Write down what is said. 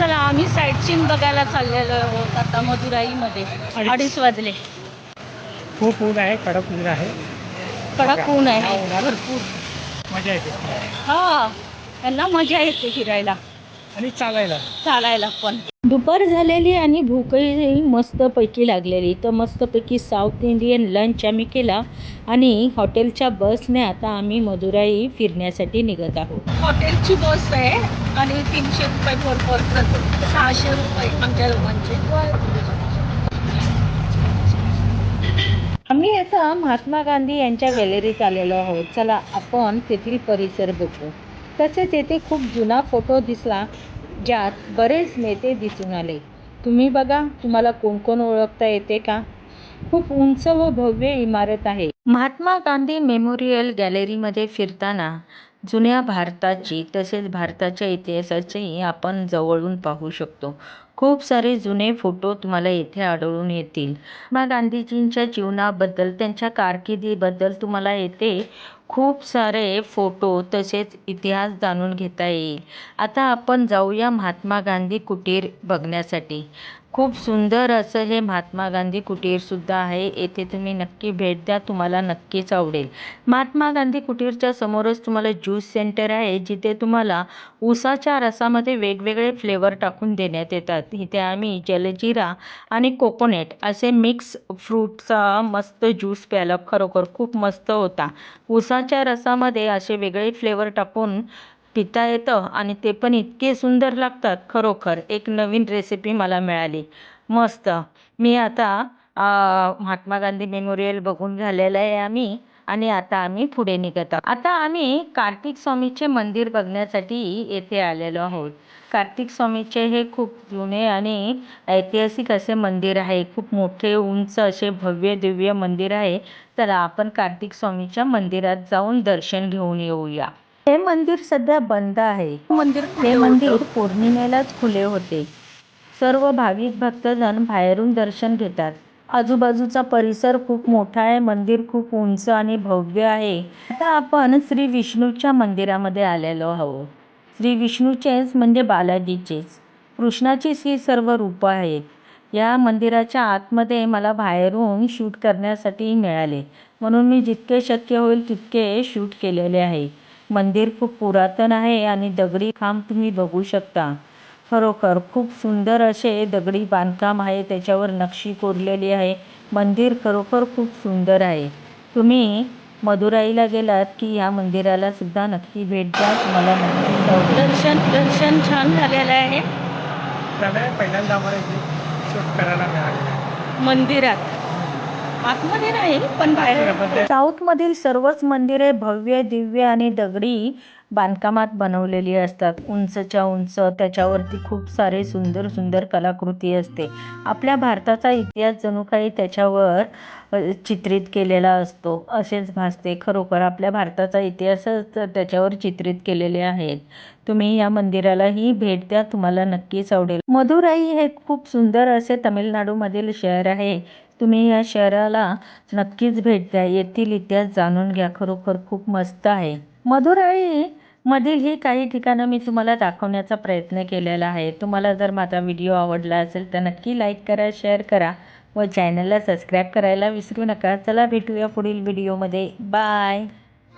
चला आम्ही site scene बघायला चाललेलो आहोत आता मदुराईमध्ये. अडीच. वाजले. खूप ऊन आहे कडक ऊन आहे. कडक ऊन आहे. भरपूर. मजा येते हा त्यांना मजा येते फिरायला. आणि चालायला. चालायला पण. दुपार झालेली आणि भूकही मस्तपैकी लागलेली. तर मस्तपैकी साऊथ इंडियन लंच आम्ही केला आणि हॉटेलच्या बसने आता आम्ही मदुराई फिरण्यासाठी निघत आहोत. हॉटेलची बस आहे आणि तीनशे रुपये पर पर्सन सहाशे रुपये आमच्या लोकांचे आम्ही आता महात्मा गांधी यांच्या गॅलरीत आलेलो आहोत. चला आपण तेथील परिसर बघू. तसेच येथे खूप जुना फोटो दिसला. ज्यात बरेच नेते दिसून आले. तुम्ही बघा तुम्हाला कोण कोण ओळखता येते का? खूप उंच व भव्य इमारत आहे. महात्मा गांधी मेमोरियल गॅलरीमध्ये फिरताना जुन्या भारताची तसेच भारताच्या इतिहासाची आपण जवळून पाहू शकतो. खूप सारे जुने फोटो तुम्हाला येथे आढळून येतील. महात्मा गांधीजींच्या जीवनाबद्दल त्यांच्या कारकिर्दीबद्दल तुम्हाला येथे खूप सारे फोटो तसेच इतिहास जाणून घेता येईल. आता आपण जाऊया महात्मा गांधी कुटीर बघण्यासाठी. खूप सुंदर असं हे महात्मा गांधी कुटीरसुद्धा आहे. येथे तुम्ही नक्की भेट द्या तुम्हाला नक्कीच आवडेल. महात्मा गांधी कुटीरच्या समोरच तुम्हाला ज्यूस सेंटर आहे. जिथे तुम्हाला ऊसाच्या रसामध्ये वेगवेगळे फ्लेवर टाकून देण्यात येतात. इथे आम्ही जलजिरा आणि कोकोनट असे मिक्स फ्रूटचा मस्त ज्यूस प्यायला खरोखर खूप मस्त होता. उसाच्या रसामध्ये असे वेगळे फ्लेवर टाकून पिता येतं आणि ते पण इतके सुंदर लागतात खरोखर. एक नवीन रेसिपी मला मिळाली. मस्त. मी आता महात्मा गांधी मेमोरियल बघून झालेलं आहे आम्ही आणि आता आम्ही पुढे निघत आहोत. आता आम्ही कार्तिक स्वामीचे मंदिर बघण्यासाठी येथे आलेलो आहोत. कार्तिक स्वामीचे हे खूप जुने आणि ऐतिहासिक असे मंदिर आहे. खूप मोठे उंच असे भव्य दिव्य मंदिर आहे. तर आपण कार्तिक स्वामीच्या मंदिरात जाऊन दर्शन घेऊन येऊया. हे मंदिर सध्या बंद आहे. मंदिर हे मंदिर पौर्णिमेलाच खुले होते. सर्व भाविक भक्तजण बाहेरून दर्शन घेतात. आजूबाजूचा परिसर खूप मोठा आहे. मंदिर खूप उंच आणि भव्य आहे. आता आपण श्री विष्णूच्या मंदिरामध्ये आलेलो आहोत. श्री विष्णूचेच म्हणजे बालाजीचेच. कृष्णाचीच ही सर्व रूपं आहेत. या मंदिराच्या आतमध्ये मला बाहेरून शूट करण्यासाठी मिळाले. म्हणून मी जितके शक्य होईल तितके शूट केलेले आहे. मंदिर खूप पुरातन आहे आणि दगडी खांब तुम्ही बघू शकता. खरोखर खूप सुंदर असे दगडी बांधकाम आहे त्याच्यावर नक्षी कोरलेली आहे. मंदिर खरोखर खूप सुंदर आहे. तुम्ही मदुराईला गेलात की या मंदिराला सुद्धा नक्की भेट द्या तुम्हाला नक्की दर्शन दर्शन छान झालेलं आहे. त्यामुळे पहिल्यांदा आम्हाला इथे शूट करायला मिळाले मंदिरात. आतमध्ये नाही पण बाहेर. साऊथमधील सर्वच मंदिरे भव्य दिव्य आणि दगडी बांधकामात बनवलेली असतात. उंचच्या उंच त्याच्यावरती खूप सारे सुंदर सुंदर कलाकृती असते. आपल्या भारताचा इतिहास जणू काही त्याच्यावर चित्रित केलेला असतो. असेच भासते. खरोखर आपल्या भारताचा इतिहासच त्याच्यावर चित्रित केलेले आहेत. तुम्ही या मंदिरालाही भेट द्या. तुम्हाला नक्कीच आवडेल. मदुराई हे खूप सुंदर असे तामिळनाडूमधील शहर आहे. तुम्ही या शहराला नक्कीच भेट द्या. येथील इतिहास जाणून घ्या. खरोखर खूप मस्त आहे. मदुराई मधील ही काही ठिकाणं मी तुम्हाला दाखवण्याचा प्रयत्न केलेला आहे. तुम्हाला जर माझा व्हिडिओ आवडला असेल तर नक्की लाईक करा शेअर करा व चॅनलला सबस्क्राईब करायला विसरू नका. चला भेटूया पुढील व्हिडिओमध्ये बाय